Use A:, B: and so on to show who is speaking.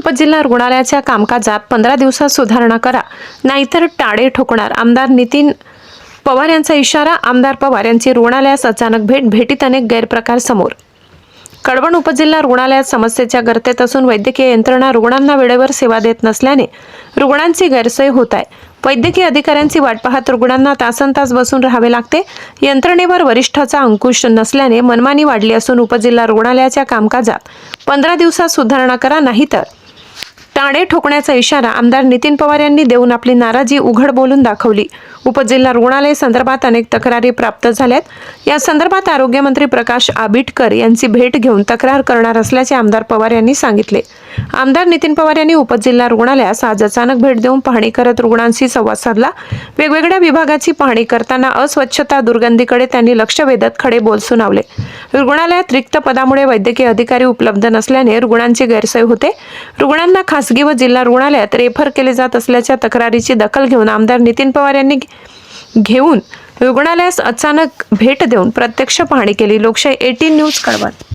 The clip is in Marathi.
A: उपजिल्हा रुग्णालयाच्या कामकाजात पंधरा दिवसात सुधारणा करा. नाहीतर टाळे ठोकणार. आमदार नितीन पवार यांचा इशारा आमदार पवार यांची रुग्णालयास अचानक भेट भेटीत अनेक गैरप्रकार समोर. कडवण उपजिल्हा रुग्णालयात समस्येच्या गर्तेत असून वैद्यकीय यंत्रणा रुग्णांना वेळेवर सेवा देत नसल्याने रुग्णांची गैरसोय होत आहे. वैद्यकीय अधिकाऱ्यांची वाट पाहत रुग्णांना तासन तास बसून राहावे लागते. यंत्रणेवर वरिष्ठाचा अंकुश नसल्याने मनमानी वाढली असून उपजिल्हा रुग्णालयाच्या कामकाजात पंधरा दिवसात सुधारणा करा नाहीतर टाळे ठोकण्याचा इशारा आमदार नितीन पवार यांनी देऊन आपली नाराजी उघड बोलून दाखवली. उपजिल्हा रुग्णालय संदर्भात अनेक तक्रारी प्राप्त झाल्यात. या संदर्भात आरोग्यमंत्री प्रकाश आबिटकर यांची भेट घेऊन तक्रार करणार असल्याचे आमदार पवार यांनी सांगितले. आमदार नितीन पवार यांनी उपजिल्हा रुग्णालयास आज अचानक भेट देऊन पाहणी करत रुग्णांशी संवाद साधला. वेगवेगळ्या विभागाची पाहणी करताना अस्वच्छता दुर्गंधीकडे त्यांनी लक्ष वेधत खडे बोल सुनावले. रुग्णालयात रिक्त पदामुळे वैद्यकीय अधिकारी उपलब्ध नसल्याने रुग्णांची गैरसोय होते. रुग्णांना खासगी व जिल्हा रुग्णालयात रेफर केले जात असल्याच्या तक्रारीची दखल घेऊन आमदार नितीन पवार यांनी घेऊन रुग्णालयास अचानक भेट देऊन प्रत्यक्ष पाहणी केली. लोकशाही एटीन न्यूज कळवत